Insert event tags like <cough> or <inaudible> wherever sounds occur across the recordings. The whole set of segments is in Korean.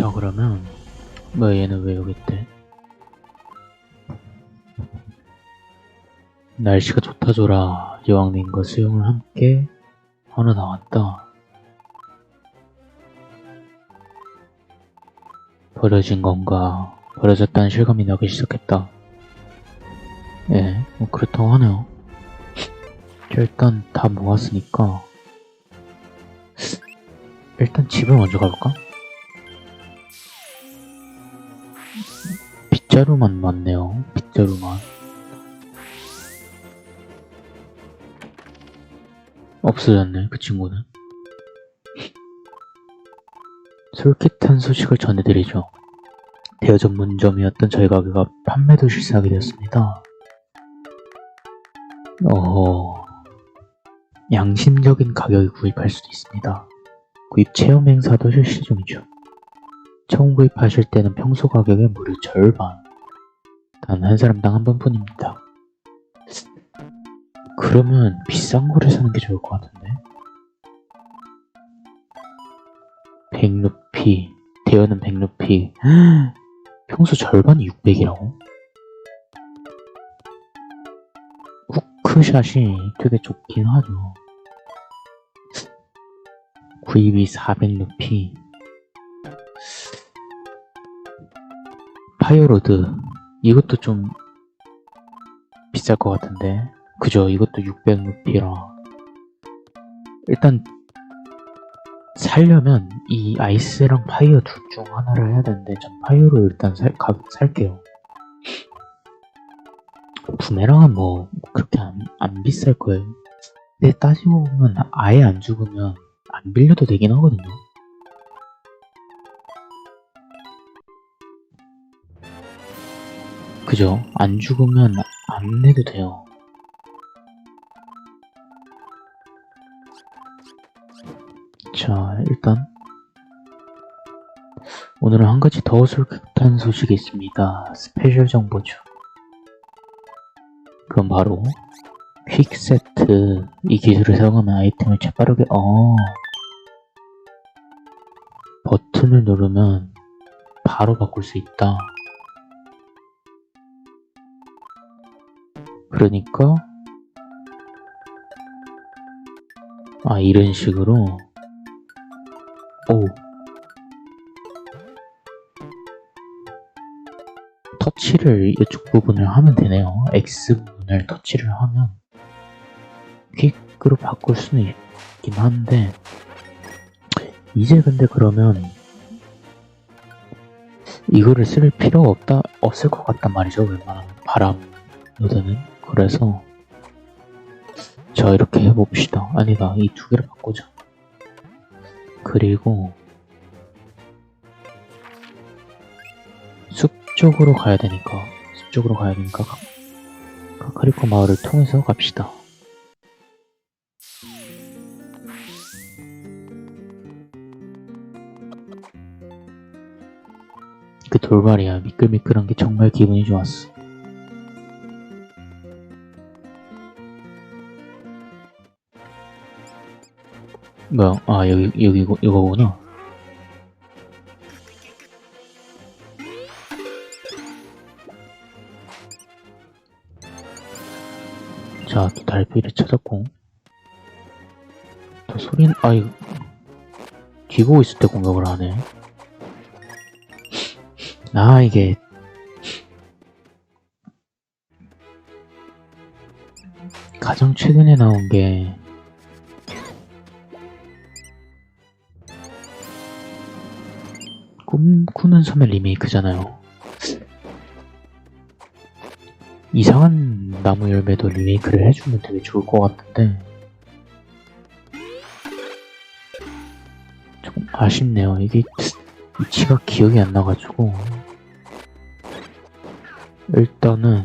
자 그러면 뭐 얘는 왜 여기 있대? 날씨가 좋다줘라. 여왕님과 수영을 함께 하러 나왔다. 버려진 건가? 버려졌다는 실감이 나기 시작했다. 예, 뭐 그렇다고 하네요. 자, <laughs> 일단 다 모았으니까 일단 집을 먼저 가볼까? 빗자루만 많네요. 빗자루만. 없어졌네, 그 친구는. 솔깃한 소식을 전해드리죠. 대여 전문점이었던 저희 가게가 판매도 실시하게 되었습니다. 어허, 양심적인 가격에 구입할 수도 있습니다. 구입 체험 행사도 실시 중이죠. 처음 구입하실 때는 평소 가격의 무려 절반. 단 한 사람당 한 번뿐입니다. 그러면 비싼 거를 사는 게 좋을 것 같은데? 100루피, 대여는 100루피. <gasps> 평소 절반이 600이라고? 후크샷이 되게 좋긴 하죠. 구입이 400루피. 파이어로드 이것도 좀 비쌀 것 같은데. 그죠? 이것도 600루피라. 일단 살려면 이 아이스랑 파이어 둘 중 하나를 해야 되는데 전 파이어로 일단 살, 가, 살게요. 부메랑은 뭐 그렇게 안, 안 비쌀 거예요. 근데 따지고 보면 아예 안 죽으면 안 빌려도 되긴 하거든요 그죠? 안 죽으면 안 내도 돼요. 자, 일단 오늘은 한 가지 더 솔깃한 소식이 있습니다. 스페셜 정보죠. 그럼 바로 퀵 세트 이 기술을 사용하면 아이템을 재빠르게 어 버튼을 누르면 바로 바꿀 수 있다. 그러니까? 아 이런 식으로? 오. 터치를 이쪽 부분을 하면 되네요. X 부분을 터치를 하면 퀵으로 바꿀 수는 있긴 한데 이제 근데 그러면 이거를 쓸 필요가 없다 없을 것 같단 말이죠 웬만하면. 바람 노드는 그래서 자 이렇게 해봅시다. 아니다 이 두 개를 바꾸자. 그리고 숲 쪽으로 가야 되니까 숲 쪽으로 가야 되니까 가- 카카리코 마을을 통해서 갑시다. 그 돌발이야. 미끌미끌한 게 정말 기분이 좋았어 뭐야? 아 여기 여기 이거 이거구나. 자, 또 달빛을 찾았고. 또 소리는 아이 기고 있을 때 공격을 하네. 아 이게 가장 최근에 나온 게 꿈꾸는 섬의 리메이크잖아요. 이상한 나무 열매도 리메이크를 해주면 되게 좋을 것 같은데 조금 아쉽네요. 이게 위치가 기억이 안 나가지고 일단은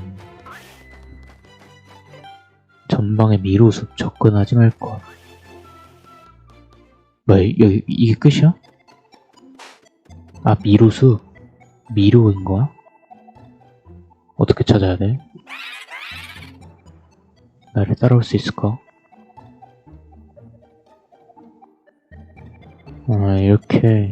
전방에 미로숲 접근하지 말 것. 뭐 여기 이게 끝이야? 아, 미로수? 미로인 거야? 어떻게 찾아야 돼? 나를 따라올 수 있을까? 아, 이렇게.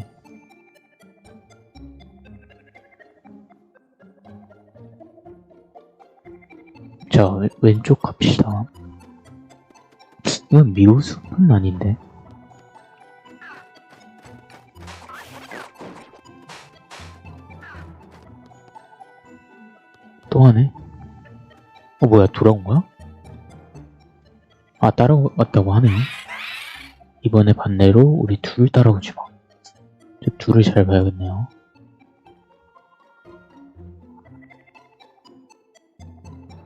자, 왼쪽 갑시다. 이건 미로수는 아닌데. 어, 뭐야, 돌아온 거야? 아, 따라왔다고 하네. 이번에 반대로 우리 둘 따라오지 마. 저 둘을 잘 봐야겠네요.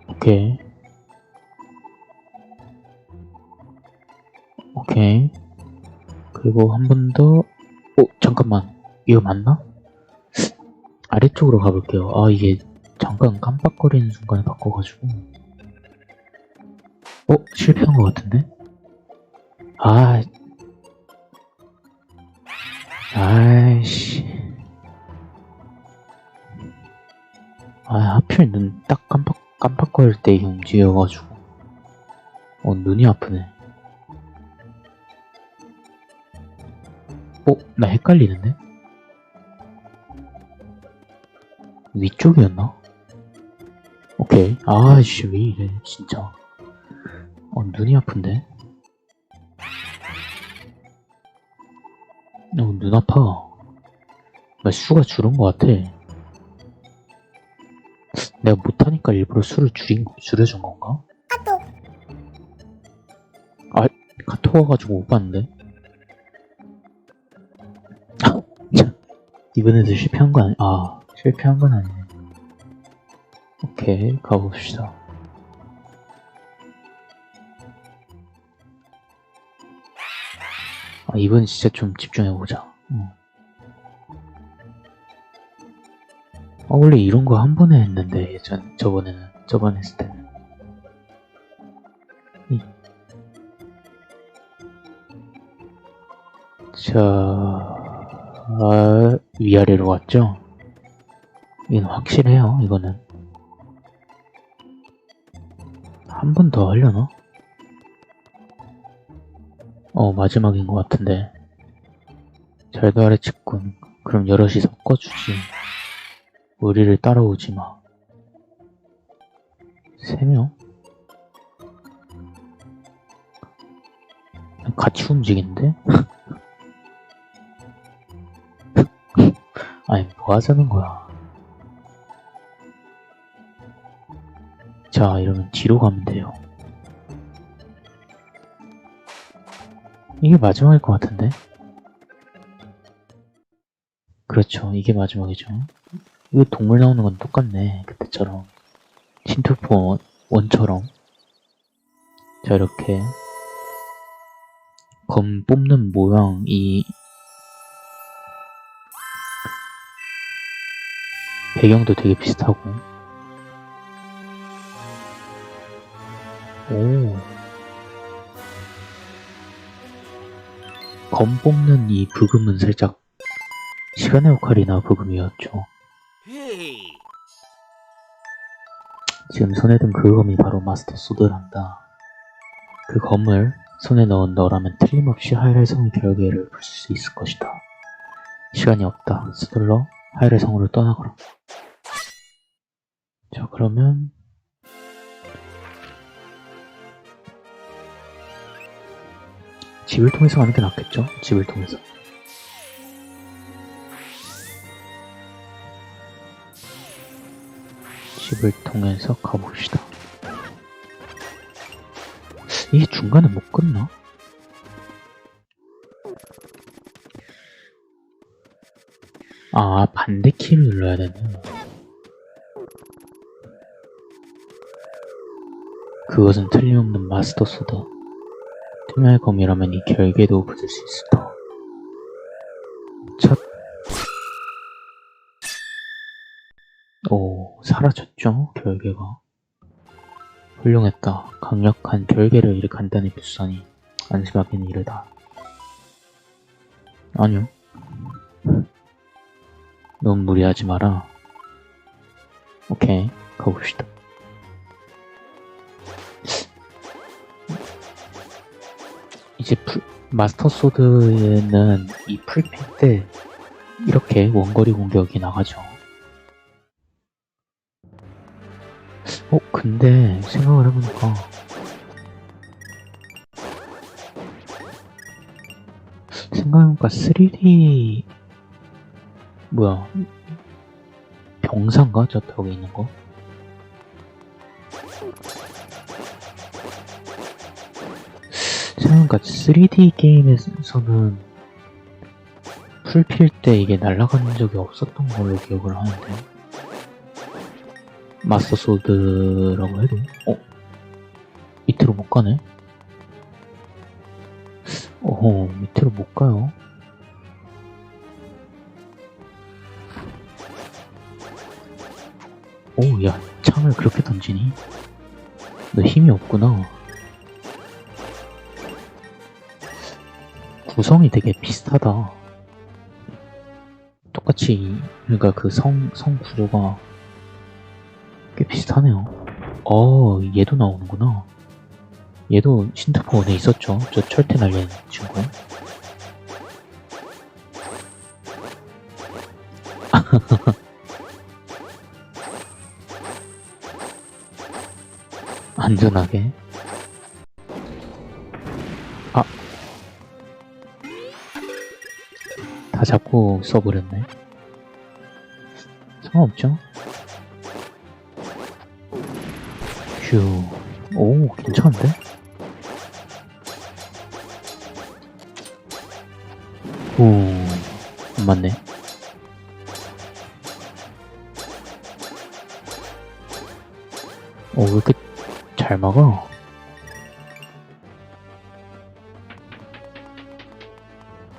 오케이. 오케이. 그리고 한 번 더, 어, 잠깐만. 이거 맞나? 아래쪽으로 가볼게요. 아, 이게 잠깐 깜빡거리는 순간에 바꿔가지고. 어, 실패한 것 같은데? 아, 아이씨. 아, 하필 눈 딱 깜빡, 깜빡거릴 때 이게 움직여가지고. 어, 눈이 아프네. 어, 나 헷갈리는데? 위쪽이었나? 오케이. 아이씨, 왜 이래, 진짜. 어, 눈이 아픈데? 어, 눈 아파. 나 수가 줄은 것 같아. 내가 못하니까 일부러 수를 줄인, 줄여준 건가? 아, 카톡 와가지고 못 봤는데? <laughs> 아, 참. 이번에도 실패한 거 아니, 아, 실패한 건 아니네. 오케이, 가봅시다. 아, 이번 진짜 좀 집중해보자. 응. 아, 원래 이런 거 한 번에 했는데, 예전, 저번에는, 저번에 했을 때는. 이. 자, 아, 위아래로 왔죠? 이건 확실해요, 이거는. 한 번 더 하려나? 어, 마지막인 것 같은데. 잘도 아래 측군. 그럼 여럿이 섞어주지. 우리를 따라오지 마. 세 명? 같이 움직이는데? <laughs> 아니, 뭐 하자는 거야. 자, 이러면 뒤로 가면 돼요. 이게 마지막일 것 같은데? 그렇죠. 이게 마지막이죠. 이거 동물 나오는 건 똑같네. 그때처럼. 신투포 원처럼. 자, 이렇게. 검 뽑는 모양이 배경도 되게 비슷하고. 오. 검 뽑는 이 부금은 살짝 시간의 오카리나 부금이었죠. 지금 손에 든 그 검이 바로 마스터 소드란다. 그 검을 손에 넣은 너라면 틀림없이 하이라의 성의 결계를 풀 수 있을 것이다. 시간이 없다. 서둘러 하이라의 성으로 떠나거라. 자, 그러면 집을 통해서 가는 게 낫겠죠? 집을 통해서. 집을 통해서 가봅시다. 이게 중간에 못 끝나? 아, 반대 키를 눌러야 되네. 그것은 틀림없는 마스터 소다. 투명의 검이라면 이 결계도 붙을 수 있었다. 첫. 오, 사라졌죠? 결계가. 훌륭했다. 강력한 결계를 이리 간단히 부수다니 안심하기는 이르다. 아니요. 너무 무리하지 마라. 오케이, 가봅시다. 이제 풀- 마스터 소드에는 이 풀핀 때 이렇게 원거리 공격이 나가죠. 어, 근데 생각을 해보니까 생각해보니까 3D 뭐야 병사인가? 저 벽에 있는 거? 생각해보니까 3D 게임에서는 풀 필 때 이게 날아가는 적이 없었던 걸로 기억을 하는데 마스터 소드라고 해도 어? 밑으로 못 가네? 어허 밑으로 못 가요 오, 야, 창을 그렇게 던지니? 너 힘이 없구나. 구성이 되게 비슷하다. 똑같이, 그러니까 그 성, 성 구조가 꽤 비슷하네요. 어, 얘도 나오는구나. 얘도 신트포 1에 있었죠. 저 철퇴 날리는 친구. <laughs> 안전하게. 다 잡고 써버렸네. 상관없죠? 휴. 오, 괜찮은데? 오, 안 맞네. 오, 왜 이렇게 잘 막아?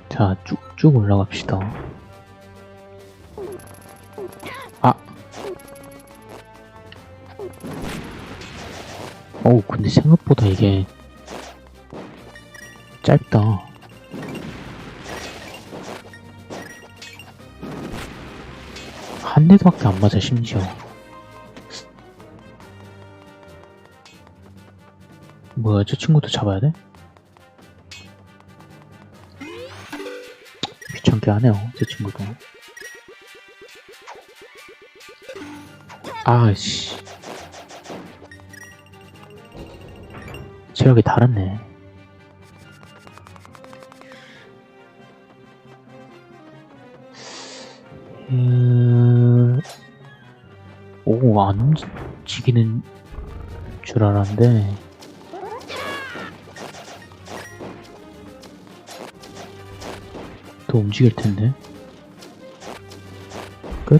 자, 쭉 쭉 올라갑시다. 아! 어우, 근데 생각보다 이게 짧다. 한 대도밖에 안 맞아, 심지어. 뭐야, 저 친구도 잡아야 돼? 귀찮게 하네요, 저 친구도. 아씨. 체력이 달았네. 음... 오, 안 움직이는 줄 알았는데. 또 움직일 텐데. 끝?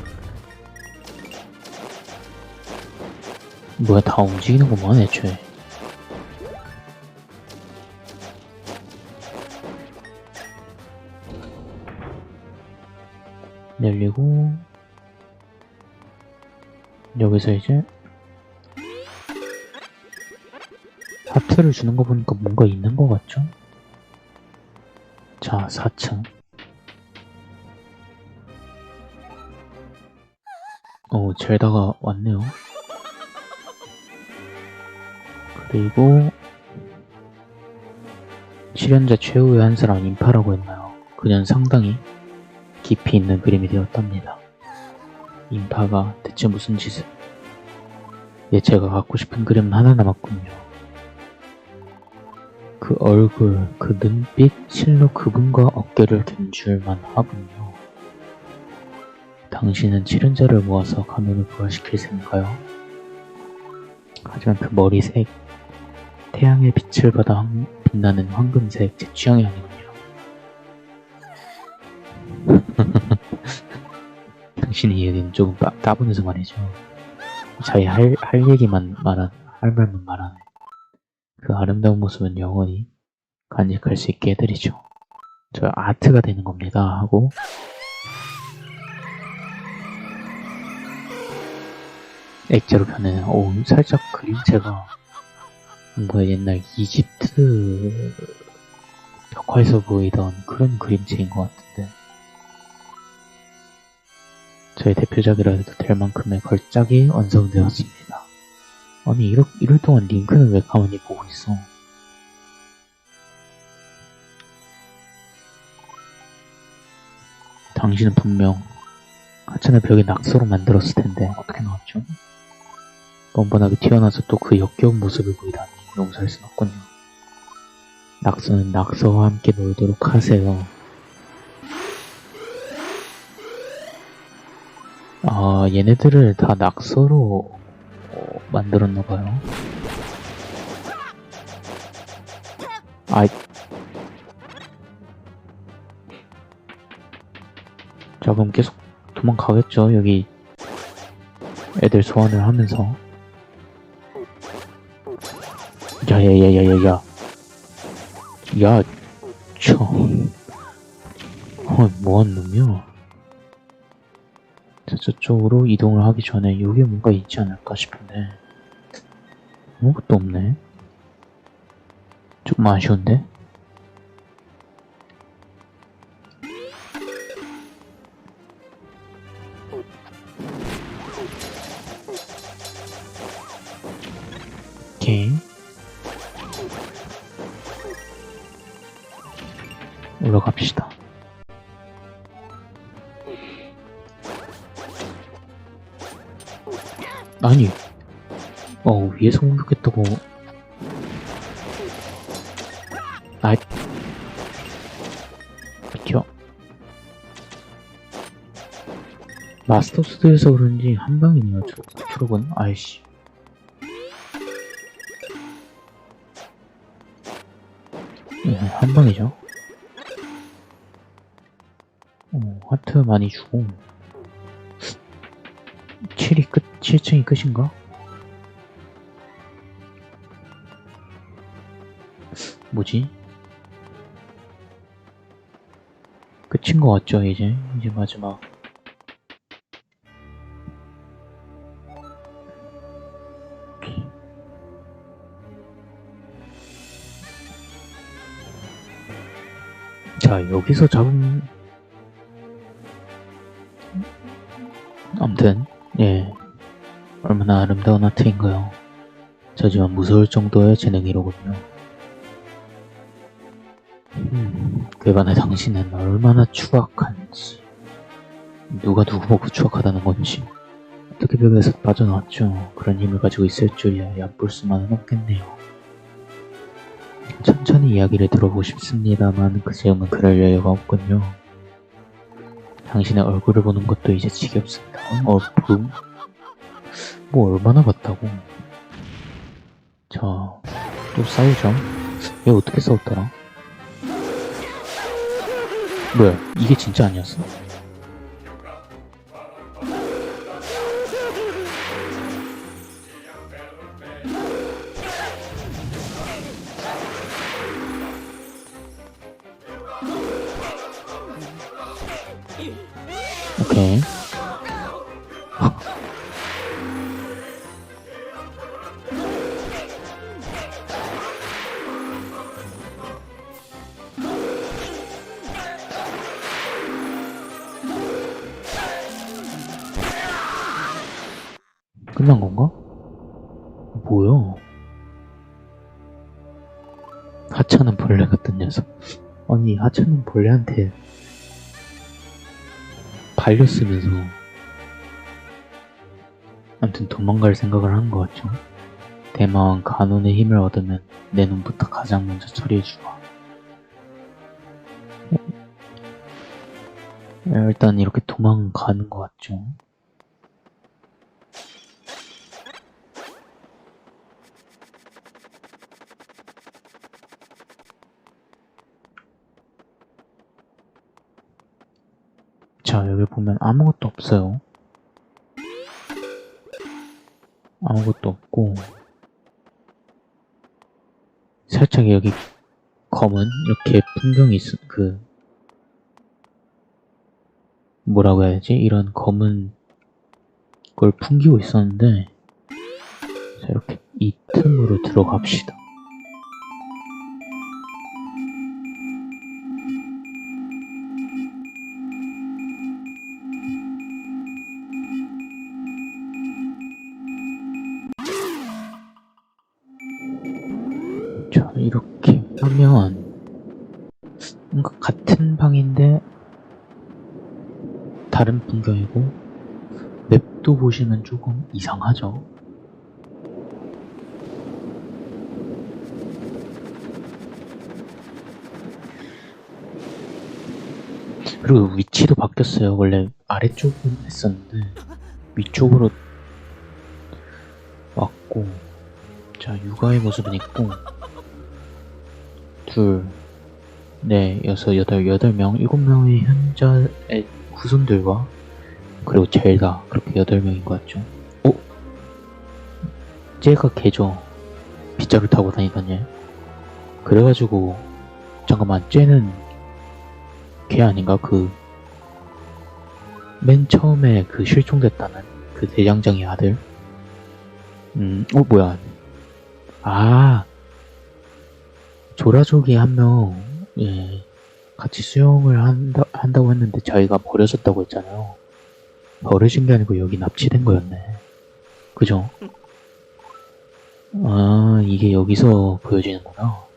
뭐야, 다 움직이는구만, 애초에. 열리고, 여기서 이제, 하트를 주는 거 보니까 뭔가 있는 것 같죠? 자, 4층. 어, 젤다가 왔네요. 그리고, 실현자 최후의 한 사람 인파라고 했나요? 그년 상당히 깊이 있는 그림이 되었답니다. 인파가 대체 무슨 짓을? 예, 제가 갖고 싶은 그림은 하나 남았군요. 그 얼굴, 그 눈빛, 실로 그분과 어깨를 견줄만 하군요. 당신은 칠은자를 모아서 가면을 부활시킬 셈인가요? 하지만 그 머리색, 태양의 빛을 받아 황- 빛나는 황금색, 제 취향이 아니군요. <laughs> 당신이 얘기는 조금 따, 따분해서 말이죠. 자기 할, 할 얘기만 말한, 할 말만 말하네. 그 아름다운 모습은 영원히 간직할 수 있게 해드리죠. 저 아트가 되는 겁니다. 하고 액자로 변해. 오, 살짝 그림체가 뭔가 옛날 이집트 벽화에서 보이던 그런 그림체인 것 같은데. 저의 대표작이라 해도 될 만큼의 걸작이 완성되었습니다. 아니, 이럴, 이럴 동안 링크는 왜 가만히 보고 있어? 당신은 분명 하찮은 벽에 낙서로 만들었을 텐데 어떻게 나왔죠? 뻔뻔하게 튀어나와서 또 그 역겨운 모습을 보이다니 용서할 순 없군요. 낙서는 낙서와 함께 놀도록 하세요. 아, 얘네들을 다 낙서로 어, 만들었나봐요. 아이. 자, 그럼 계속 도망가겠죠, 여기. 애들 소환을 하면서. 야, 야, 야, 야, 야, 야. 야, 저. 어, 뭐한 놈이야? 자, 저쪽으로 이동을 하기 전에 여기에 뭔가 있지 않을까 싶은데. 아무것도 없네. 조금 아쉬운데? 어, 위에서 공격했다고. 아이, 비켜. 마스터스드에서 그런지 한 방이네요, 저, 트럭은. 아이씨. 네, 한 방이죠. 어, 하트 많이 주고. 7이 끝, 7층이 끝인가? 뭐지? 끝인 것 같죠, 이제? 이제 마지막. 자, 여기서 잡으면. 암튼, 예. 얼마나 아름다운 아트인가요? 하지만 무서울 정도의 재능이로군요. 그간에 당신은 얼마나 추악한지. 누가 누구 보고 추악하다는 건지. 어떻게 벽에서 빠져나왔죠? 그런 힘을 가지고 있을 줄이야 얕볼 수만은 없겠네요. 천천히 이야기를 들어보고 싶습니다만 그 지금은 그럴 여유가 없군요. 당신의 얼굴을 보는 것도 이제 지겹습니다. 얼품? 뭐 얼마나 봤다고? 자, 또 싸우죠. 얘 어떻게 싸웠더라? 뭐야, 이게 진짜 아니었어? 끝난 건가? 뭐야? 하찮은 벌레 같은 녀석. 아니, 하찮은 벌레한테 발렸으면서 아무튼 도망갈 생각을 한 것 같죠. 대마왕 간혼의 힘을 얻으면 내 눈부터 가장 먼저 처리해주마. 일단 이렇게 도망가는 것 같죠. 자, 여기 보면 아무것도 없어요. 아무것도 없고, 살짝 여기 검은 이렇게 풍경이 있, 그, 뭐라고 해야지? 이런 검은 걸 풍기고 있었는데, 자, 이렇게 이 틈으로 들어갑시다. 보시면 조금 이상하죠. 그리고 위치도 바뀌었어요. 원래 아래쪽은 했었는데 위쪽으로 왔고 자 육아의 모습은 있고 둘, 네, 여섯, 여덟, 여덟 명, 일곱 명의 현재의 후손들과 그리고 젤다 그렇게 여덟 명인 것 같죠. 어? 쟤가 걔죠. 빗자루 타고 다니던 얘. 그래가지고 잠깐만 쟤는 걔 아닌가 그 맨 처음에 그 실종됐다는 그 대장장의 아들. 음, 어 뭐야? 아 조라족이 한 명, 예, 같이 수영을 한다, 한다고 했는데 자기가 버려졌다고 했잖아요. 버려진 게 아니고 여기 납치된 거였네. 그죠? 아, 이게 여기서 보여지는구나.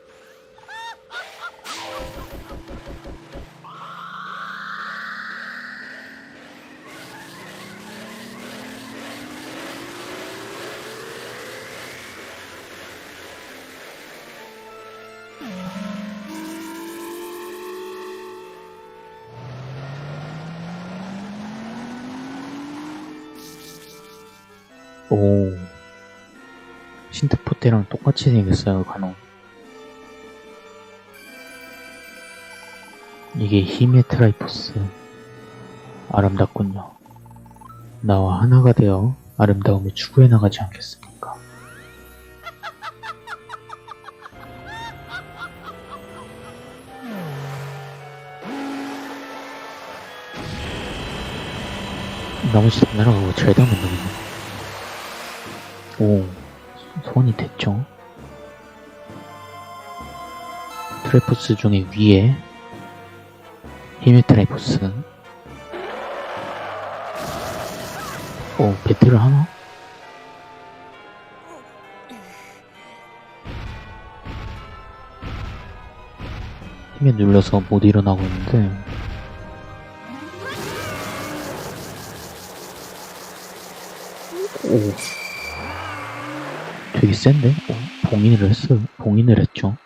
신트포테랑 똑같이 생겼어요, 간혹. 이게 힘의 트라이포스. 아름답군요. 나와 하나가 되어 아름다움을 추구해 나가지 않겠습니까? 나머지 다 날아가고 잘 담은 놈이네. 오, 소원이 됐죠? 트래포스 중에 위에 힘의 트래포스 오, 배틀을 하나? 힘에 눌려서 못 일어나고 있는데 오 되게 센데? 어, 봉인을 했어요. 봉인을 했죠.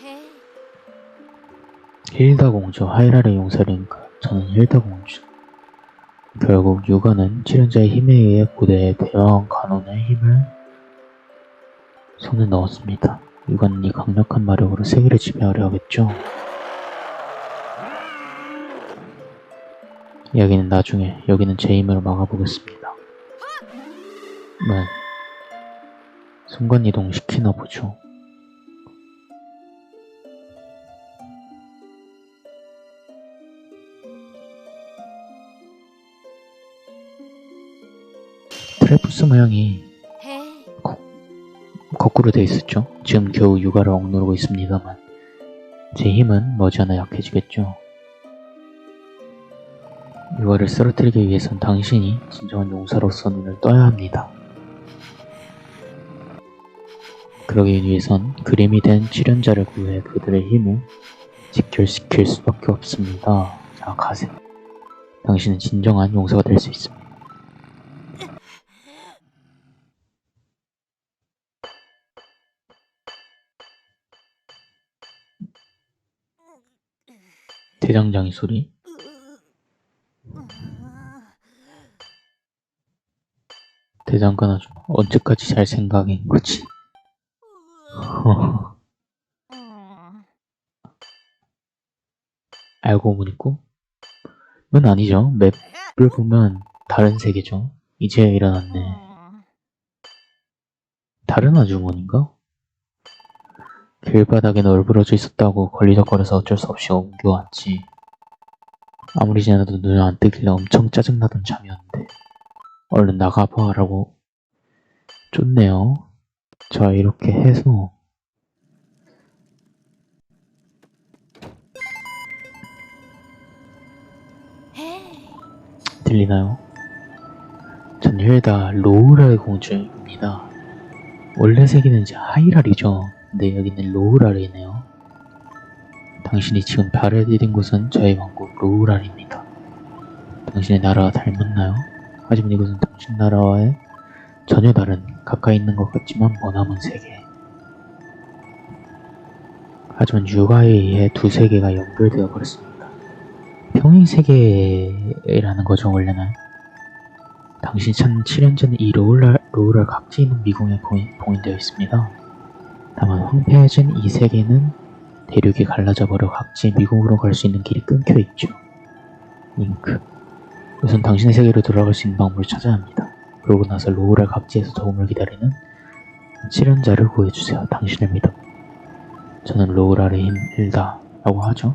해. 힐다 공주, 하이라의 용사리니까 저는 힐다 공주. 결국 유가는 칠연자의 힘에 의해 고대의 대왕 간원의 힘을 손에 넣었습니다. 유가는 이 강력한 마력으로 세계를 지배하려 하겠죠. 여기는 나중에, 여기는 제 힘으로 막아보겠습니다. 네. 순간 이동 시키나 보죠. 트래프스 모양이 해. 거꾸로 돼 있었죠. 지금 겨우 육아를 억누르고 있습니다만 제 힘은 머지않아 약해지겠죠. 육아를 쓰러뜨리기 위해선 당신이 진정한 용사로서 눈을 떠야 합니다. 그러기 위해선 그림이 된 치련자를 구해 그들의 힘을 직결시킬 수밖에 없습니다. 자, 가세요. 당신은 진정한 용사가 될 수 있습니다. 대장장이 소리. 대장간 아줌마 언제까지 잘 생각인 거지? <laughs> 알고 보니까 그건 아니죠. 맵을 보면 다른 세계죠. 이제 일어났네. 다른 아주머니인가? 길바닥에 널브러져 있었다고 걸리적거려서 어쩔 수 없이 옮겨왔지. 아무리 지나도 눈을 안 뜨길래 엄청 짜증나던 참이었는데 얼른 나가봐라고 좋네요. 자 이렇게 해서 해. 들리나요? 전 힐다 로우랄 공주입니다. 원래 세계는 이제 하이랄이죠. 근데 여기는 로우랄이네요. 당신이 지금 발을 디딘 곳은 저희 왕국 로우랄입니다. 당신의 나라와 닮았나요? 하지만 이곳은 당신 나라와의 전혀 다른 가까이 있는 것 같지만 머나먼 세계. 하지만 육아에 의해 두 세계가 연결되어 버렸습니다. 평행 세계라는 거죠 원래는. 당신이 찾는 7년 전에 이 로우랄, 로우랄 각지 있는 미궁에 봉인, 봉인되어 있습니다. 다만 황폐해진 이 세계는 대륙이 갈라져 버려 각지 미궁으로 갈 수 있는 길이 끊겨 있죠. 링크. 우선 당신의 세계로 돌아갈 수 있는 방법을 찾아야 합니다. 그러고 나서 로우랄 각지에서 도움을 기다리는 7년자를 구해주세요. 당신을 믿음. 저는 로우랄의 힘일다. 라고 하죠.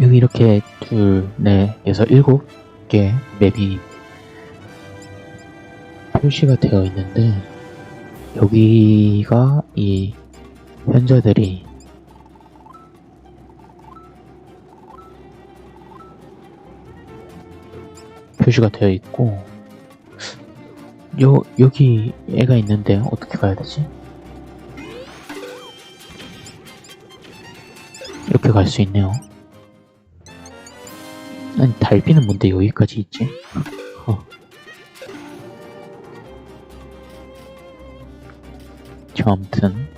여기 이렇게 둘, 넷, 여섯, 일곱 개 맵이 표시가 되어 있는데, 여기가 이 현자들이 표시가 되어 있고, 요, 여기 애가 있는데 어떻게 가야 되지? 이렇게 갈 수 있네요. 아니, 달비는 뭔데 여기까지 있지? 어. 저 아무튼